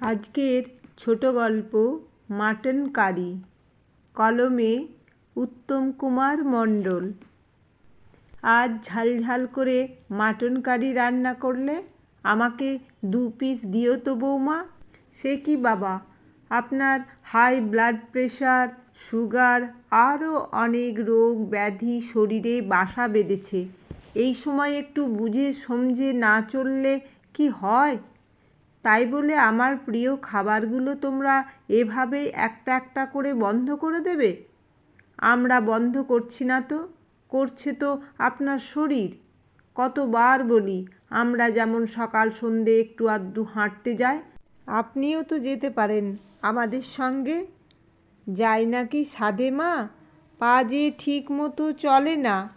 আজকের ছোট গল্প মাটন কারি, কলমে উত্তম কুমার মণ্ডল। আজ ঝাল ঝাল করে মাটন কারি রান্না করলে আমাকে দু পিস দিও তো বৌমা। সে কি বাবা, আপনার হাই ব্লাড প্রেশার সুগার আরও অনেক রোগ ব্যাধি শরীরে বাসা বেঁধেছে। এই সময় একটু বুঝে সমঝে না চললে কি হয়? তাই বলে আমার প্রিয় খাবারগুলো তোমরা এভাবেই একটা একটা করে বন্ধ করে দেবে? আমরা বন্ধ করছি না তো? করছে তো আপনার শরীর। কতবার বলি, আমরা যেমন সকাল সন্ধে একটু আধটু হাঁটতে যাই, আপনিও তো যেতে পারেন আমাদের সঙ্গে। যাই নাকি সাধে মা, পা যে ঠিক মতো চলে না,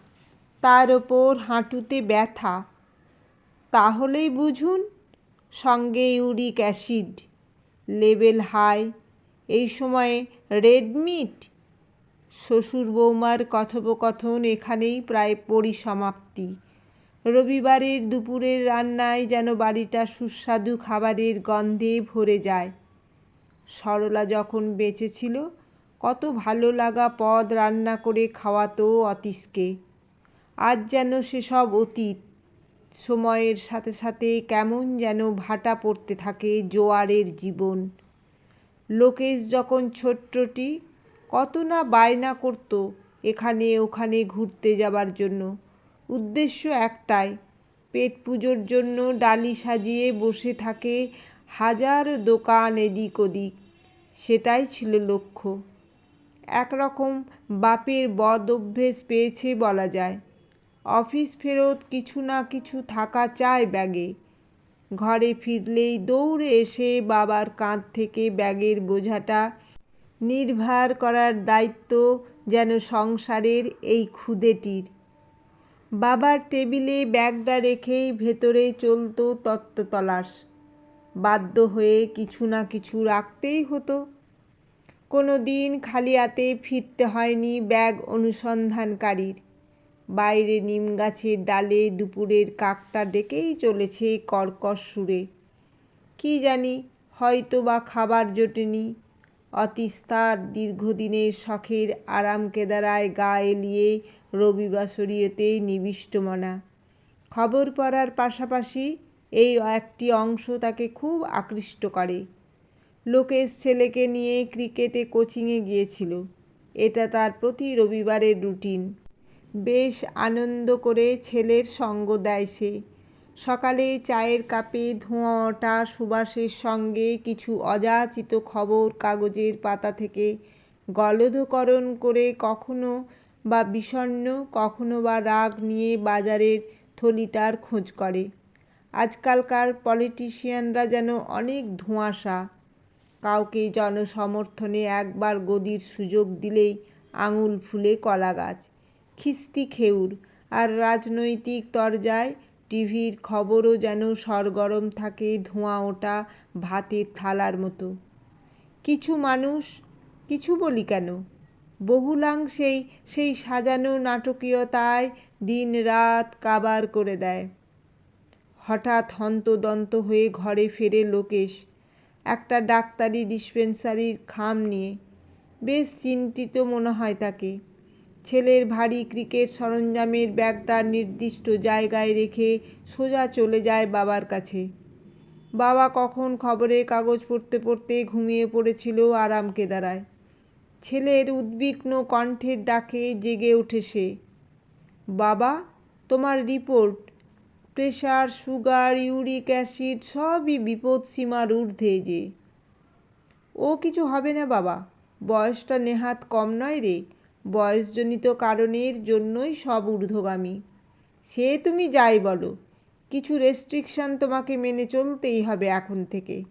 তার ওপর হাঁটুতে ব্যথা। তাহলেই বুঝুন সঙ্গে ইউরিক অ্যাসিড লেভেল হাই, এই সময়ে রেড মিট। শ্বশুর বৌমার কথোপকথন এখানেই প্রায় পরিসমাপ্তি। রবিবারের দুপুরের রান্নায় যেন বাড়িটা সুস্বাদু খাবারের গন্ধে ভরে যায়। সরলা যখন বেঁচে ছিল কত ভালো লাগা পদ রান্না করে খাওয়াতো অতীশকে। আজ যেন সেসব অতীত সময়ের সাথে সাথে কেমন যেন ভাটা পড়তে থাকে জোয়ারের জীবন। লোকেশ যখন ছোট্টটি, কত না বায়না করত এখানে ওখানে ঘুরতে যাবার জন্য। উদ্দেশ্য একটাই, পেট পুজোর জন্য ডালি সাজিয়ে বসে থাকে হাজার দোকান এদিক ওদিক। সেটাই ছিল লক্ষ্য। একরকম বাপের বদ অভ্যেস পেয়েছে বলা যায়। অফিস ফেরত কিছু না কিছু থাকা চায় ব্যাগে। ঘরে ফিরলেই দৌড়ে এসে বাবার কাঁধ থেকে ব্যাগের বোঝাটা নির্ভার করার দায়িত্ব যেন সংসারের এই ক্ষুদেটির। বাবার টেবিলে ব্যাগটা রেখেই ভেতরে চলতো তত্ত্ব তলাশ বাধ্য হয়ে কিছু না কিছু রাখতেই হতো। কোনো দিন খালি হাতে ফিরতে হয়নি ব্যাগ অনুসন্ধানকারীর। বাইরে নিম গাছের ডালে দুপুরের কাকটা ডেকেই চলেছে কর্কশ সুরে। কি জানি হয়তো বা খাবার জোটেনি। অতিস্তার দীর্ঘদিনের শখের আরাম কেদারায় গা এলিয়ে রবিবাসরীয়তে নিবিষ্টমনা খবর পড়ার পাশাপাশি এই একটি অংশ তাকে খুব আকৃষ্ট করে। লোকেশ ছেলেকে নিয়ে ক্রিকেটে কোচিংয়ে গিয়েছিল। এটা তার প্রতি রবিবারের রুটিন। বেশ আনন্দ করে ছেলের সঙ্গ দেয় সে। সকালে চায়ের কাপে ধোঁয়া ওঠা সুবাসের সঙ্গে কিছু অযাচিত খবর কাগজের পাতা থেকে গলধকরণ করে কখনো বা বিষণ্ন কখনো বা রাগ নিয়ে বাজারের থলিটার খোঁজ করে। আজকালকার পলিটিশিয়ানরা যেন অনেক ধোঁয়াশা। কাউকে জনসমর্থনে একবার গদির সুযোগ দিলেই আঙুল ফুলে কলা গাছ খিস্তি খেউর, আর রাজনৈতিক তরজায় টিভির খবরও যেন সরগরম থাকে ধোঁয়া ওটা ভাতের থালার মতো। কিছু মানুষ, কিছু বলি কেন? বহুলাংশেই সেই সাজানো নাটকীয়তায় দিন রাত কাবার করে দেয়। হঠাৎ হন্তদন্ত হয়ে ঘরে ফেরে লোকেশ, একটা ডাক্তারি ডিসপেন্সারির খাম নিয়ে। বেশ চিন্তিত মনে হয় তাকে। ছেলের ভারী ক্রিকেট সরঞ্জামের ব্যাগটা নির্দিষ্ট জায়গায় রেখে সোজা চলে যায় বাবার কাছে। বাবা কখন খবরের কাগজ পড়তে পড়তে ঘুমিয়ে পড়েছিল আরাম কেদারায় ছেলের উদ্বিগ্ন কণ্ঠের ডাকে জেগে ওঠে সে। বাবা, তোমার report? Pressure, sugar, uric acid সবই বিপদ সীমার ঊর্ধ্বে যে। ও কিছু হবে না বাবা, বয়সটা নেহাত কম নয় রে। বয়সজনিত কারণের জন্যই সব ঊর্ধ্বগামী। সে তুমি যাই বলো, কিছু রেস্ট্রিকশান তোমাকে মেনে চলতেই হবে এখন থেকে।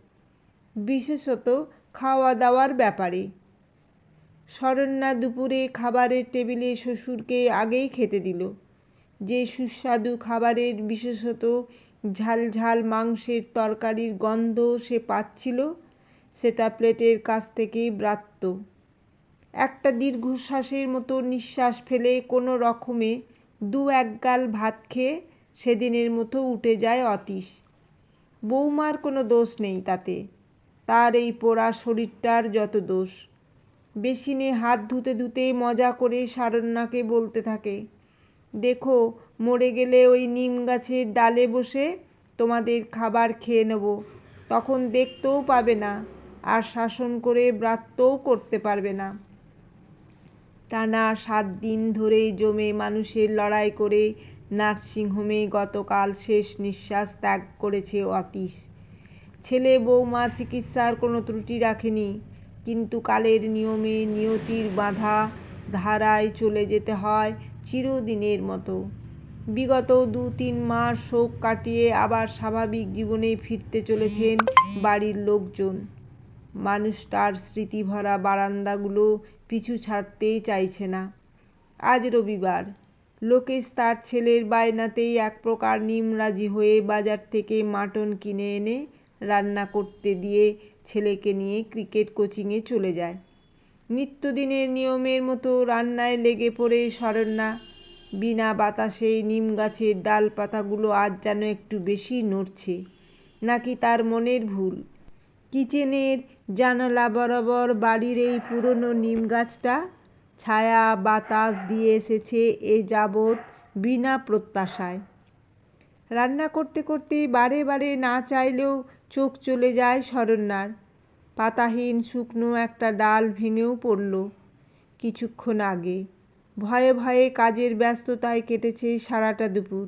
বিশেষত খাওয়া দাওয়ার ব্যাপারে। শরণ্যা দুপুরে খাবারের টেবিলে শ্বশুরকে আগেই খেতে দিল। যে সুস্বাদু খাবারের বিশেষত ঝাল ঝাল মাংসের তরকারির গন্ধ সে পাচ্ছিল, সেটা প্লেটের কাছ থেকেই ব্রাত্য। একটা দীর্ঘশ্বাসের মতো নিঃশ্বাস ফেলে কোনো রকমে দু এক গাল ভাত খেয়ে সেদিনের মতো উঠে যায় অতীশ। বৌমার কোনো দোষ নেই তাতে। তার এই পোড়া শরীরটার যত দোষ। বেসিনে হাত ধুতে ধুতে মজা করে সারণ্যাকে বলতে থাকে, দেখো, মরে গেলে ওই নিম গাছের ডালে বসে তোমাদের খাবার খেয়ে নেব। তখন দেখতেও পাবে না, আর শাসন করে ব্রাত্যও করতে পারবে না। টানা সাত দিন ধরে জমে মানুষের লড়াই করে নার্সিংহোমে গতকাল শেষ নিঃশ্বাস ত্যাগ করেছে অতীশ। ছেলে বৌমা চিকিৎসার কোনো ত্রুটি রাখেনি, কিন্তু কালের নিয়মে নিয়তির বাঁধা ধারায় চলে যেতে হয় চিরদিনের মতো। বিগত দু তিন মাস শোক কাটিয়ে আবার স্বাভাবিক জীবনে ফিরতে চলেছেন বাড়ির লোকজন। মানুষটার স্মৃতিভরা বারান্দাগুলো পিছু ছাড়তেই চাইছে না। আজ রবিবার। লোকেশ তার ছেলের বায়নাতেই এক প্রকার নিমরাজি হয়ে বাজার থেকে মাটন কিনে এনে রান্না করতে দিয়ে ছেলেকে নিয়ে ক্রিকেট কোচিংয়ে চলে যায়। নিত্যদিনের নিয়মের মতো রান্নায় লেগে পড়ে শরণ্যা। বিনা বাতাসে নিম গাছের ডালপাতাগুলো আজ যেন একটু বেশি নড়ছে। নাকি তার মনের ভুল? কিচেনের জানালা বরাবর বাড়ির এই পুরনো নিম গাছটা ছায়া বাতাস দিয়ে এসেছে এ যাবৎ বিনা প্রত্যাশায়। রান্না করতে করতে বারে বারে না চাইলেও চোখ চলে যায় শরণ্যার পাতাহীন শুকনো একটা ডাল ভেঙেও পড়ল কিছুক্ষণ আগে। ভয়ে ভয়ে কাজের ব্যস্ততায় কেটেছে সারাটা দুপুর।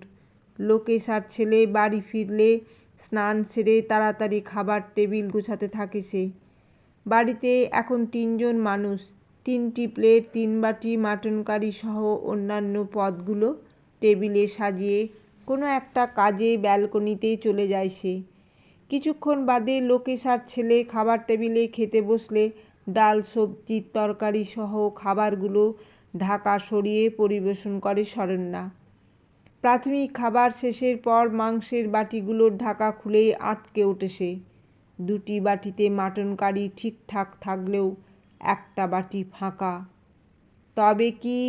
লোকেশ আর ছেলে বাড়ি ফিরলে স্নান সেরে তাড়াতাড়ি খাবার টেবিল গোছাতে থাকে সে। বাড়িতে এখন তিনজন মানুষ, তিনটি প্লেট, তিন বাটি মাটন কারি সহ অন্যান্য পদগুলো টেবিলে সাজিয়ে কোনো একটা কাজে ব্যালকনিতে চলে যায় সে। কিছুক্ষণ বাদে লোকেশ আর ছেলে খাবার টেবিলে খেতে বসলে ডাল সবজির তরকারি সহ খাবারগুলো ঢাকা সরিয়ে পরিবেশন করে শরণ্যা প্রাথমিক খাবার শেষের পর মাংসের বাটিগুলোর ঢাকা খুলে আঁতকে ওঠে সে। দুটি বাটিতে মাটন কারি ঠিকঠাক থাকলেও একটা বাটি ফাঁকা। তবে কি